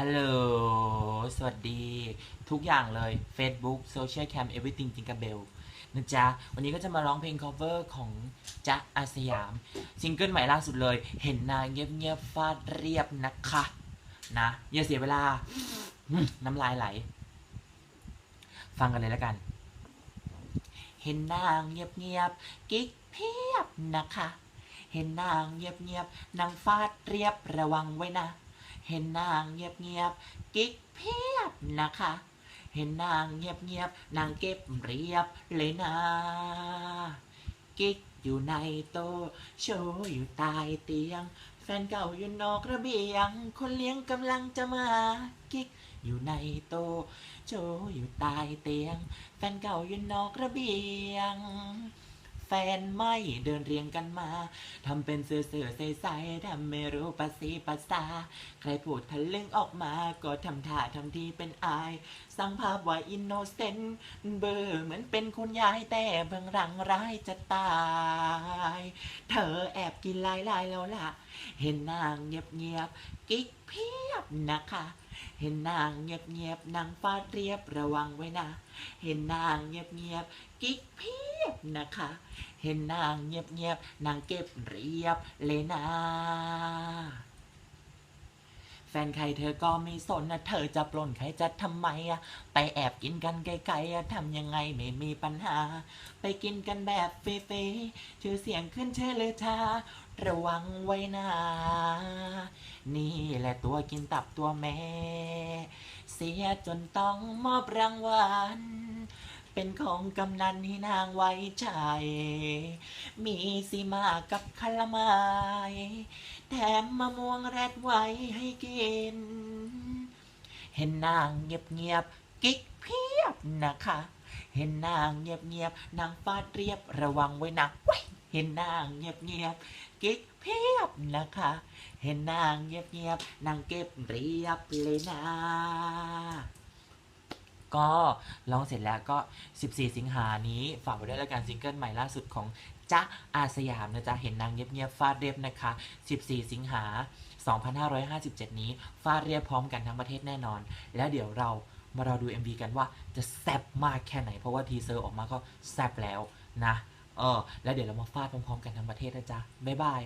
ฮัลโหล สวัสดี ทุกอย่างเลย Facebook Social Cam Everything จิงกับเบลนะจ๊ะ วันนี้ก็จะมาร้องเพลง cover ของจ๊ะอาสยาม ซิงเกิลใหม่ล่าสุดเลย เห็นนางเงียบๆฟาดเรียบนะคะ นะ อย่าเสียเวลา น้ำลายไหล ฟังกันเลยแล้วกัน เห็นนางเงียบๆกิ๊กเพียบนะคะ เห็นนางเงียบๆนางฟาดเรียบระวังไว้นะ เห็นนางเงียบๆกิ๊กเพียบนะคะ เห็นนางเงียบๆนางเก็บเรียบเลยนะกิ๊กอยู่ในโต๊ะโชว์อยู่ใต้เตียง แฟนเก่าอยู่นอกระเบียง คนเลี้ยงกำลังจะมากิ๊กอยู่ในโต๊ะโชว์อยู่ใต้เตียง แฟนเก่าอยู่นอกระเบียง แฟนไม่เดินเรียงกันมา ทำเป็นเสือเสือใสใสๆทำไม่รู้ภาษีภาษา ใครพูดทะลึ่งออกมา ก็ทำท่าทำทีเป็นอาย สร้างภาพว่าอินโนเซนต์เบอร์เหมือนเป็นคุณยายแต่เบื้องหลังร้ายจะตาย เธอแอบกินลายลายแล้วล่ะ เห็นนางเงียบเงียบกิ๊กเพียบนะคะเห็นนางเงียบเงียบนางฟาดเรียบระวังไว้นะ เห็นนางเงียบเงียบกิ๊กเพียบนะคะ เห็นนางเงียบเงียบนางเก็บเรียบเลยนะแฟนใครเธอก็ไม่สนนะเธอจะปล้นใครจะทำไมอะไปแอบกินกันไกลๆอะทำยังไงไม่มีปัญหา ไปกินกันแบบเฟ่ๆชื่อเสียงขึ้นเชอเลยชาระวังไว้นะนี่แหละตัวกินตับตัวแม่ เสียจนต้องมอบรางวัล เป็นของกำนันให้นางไว้ใจมีสีมากับคาละไมายแถมมะม่วงแรดไว้ให้กิน เห็นนางเงียบๆกิ๊กเพียบนะคะ เห็นนางเงียบๆนางฟาดเรียบระวังไว้นะเว้ยเห็นนางเงียบๆกิ๊กเพียบนะคะ เห็นนางเงียบๆนางเก็บเรียบเลยนะ ก็ร้องเสร็จแล้วก็ 14 สิงหานี้ฝากไว้ด้วยแล้วกันซิงเกิลใหม่ล่าสุดของจ๊ะอาสยามนะจ๊ะเห็นนางเงียบๆฟาดเรียบนะคะ 14 สิงหา 2557 นี้ฟาดเรียบพร้อมกันทั้งประเทศแน่นอน แล้วเดี๋ยวเรามารอดู MV กันว่าจะแซบมากแค่ไหน เพราะว่าทีเซอร์ออกมาก็แซบแล้วนะ เออ แล้วเดี๋ยวเรามาฟาดพร้อมๆกันทั้งประเทศนะจ๊ะ บ๊ายบาย